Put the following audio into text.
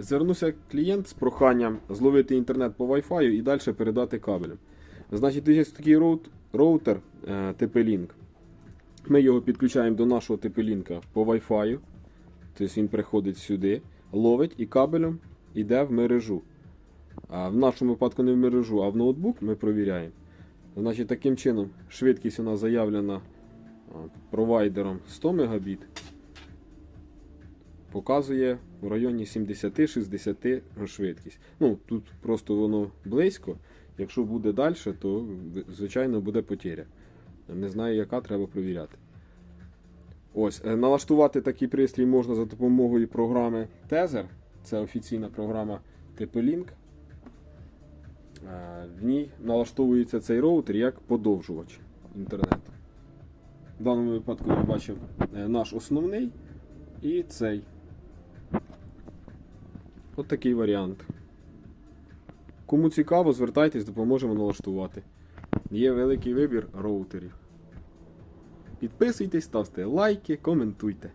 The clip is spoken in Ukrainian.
Звернувся клієнт з проханням зловити інтернет по Wi-Fi і далі передати кабелем. Значить, є такий роут, роутер е, TP-Link. Ми його підключаємо до нашого TP-Link по Wi-Fi. Тобто він приходить сюди, ловить і кабелем йде в мережу. А в нашому випадку не в мережу, а в ноутбук ми провіряємо. Значить, таким чином швидкість у нас заявлена провайдером 100 Мбіт. Показує в районі 70-60 швидкість. Ну, тут просто воно близько. Якщо буде далі, то звичайно буде потеря. Не знаю, яка треба провіряти. Ось, е, налаштувати такий пристрій можна за допомогою програми Tether. Це офіційна програма TP-Link. Е, В ній налаштовується цей роутер як подовжувач інтернету. В даному випадку я бачив е, наш основний і цей. От такий варіант. Кому цікаво, звертайтесь, допоможемо налаштувати. Є великий вибір роутерів. Підписуйтесь, ставте лайки, коментуйте.